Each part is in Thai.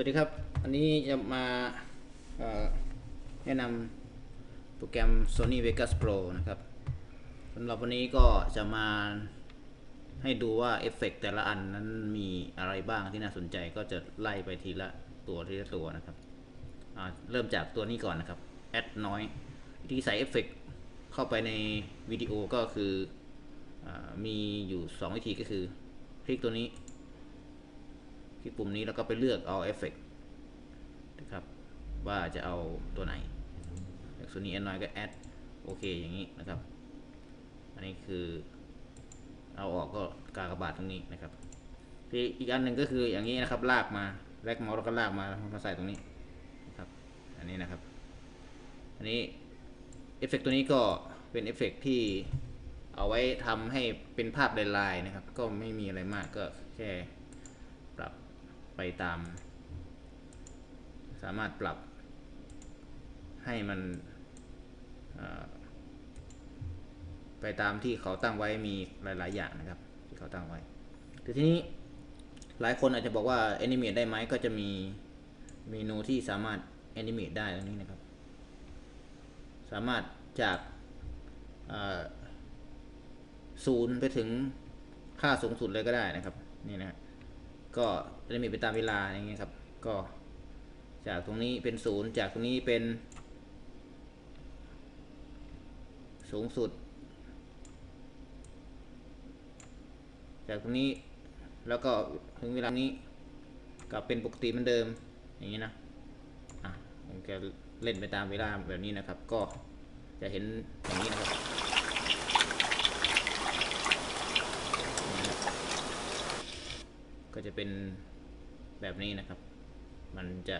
วัสดีครับ อันนี้จะมาแนะนำโปรแกรม Sony Vegas Pro นะครับสำหรับวันนี้ก็จะมาให้ดูว่าเอฟเฟกต์แต่ละอันนั้นมีอะไรบ้างที่น่าสนใจก็จะไล่ไปทีละตัวทีละตัวนะครับ เริ่มจากตัวนี้ก่อนนะครับ Add น้อยวิธีใส่เอฟเฟกต์เข้าไปในวิดีโอก็คืออมีอยู่ 2 วิธีก็คือ คลิกตัวนี้ คลิกปุ่มนี้แล้วก็ไปเลือกเอาเอฟเฟกนะครับว่าจะเอาตัวไหนส่วนนี้ Android ก็ add โอเคอย่างนี้นะครับ อันนี้คือเอาออกก็กากบาทตรงนี้นะครับที่อีกอันหนึ่งก็คืออย่างนี้นะครับลากมาแลกเมาส์แล้วก็ลากมามาใส่ตรงนี้นะครับอันนี้นะครับ อันนี้เอฟเฟกตัวนี้ก็เป็นเอฟเฟกที่เอาไว้ทำให้เป็นภาพลายๆนะครับ ก็ไม่มีอะไรมากก็แค่ ไปตาม สามารถปรับให้มันไปตามที่เขาตั้งไว้มีหลาย ๆ อย่างนะครับ ที่เขาตั้งไว้แต่ทีนี้หลายคนอาจจะบอกว่า Animate ได้ไหมก็จะมีเมนูที่สามารถ Animate ได้ตรงนี้นะครับ สามารถจากศูนย์ไปถึงค่าสูงสุดเลยก็ได้นะครับ นี่นะ ก็จะมีไปตามเวลาอย่างเงี้ยครับ ก็จากตรงนี้เป็นศูนย์จากตรงนี้เป็น สูงสุด จากตรงนี้แล้วก็ถึงเวลานี้กลับเป็นปกติเหมือนเดิมอย่างนี้นะอะผมจะเล่นไปตามเวลาแบบนี้นะครับ ก็จะเห็นอย่างนี้นะครับนี่นะครับ ก็จะเป็นแบบนี้นะครับ มันจะ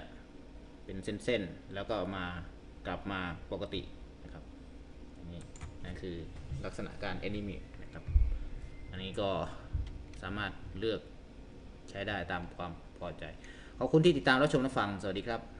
เป็นเส้นๆ แล้วก็มากลับมาปกตินะครับ อันนี้นั่นคือลักษณะการแอนิเมตนะครับ อันนี้ก็สามารถเลือกใช้ได้ตามความพอใจ ขอบคุณที่ติดตามรับชมและฟัง สวัสดีครับ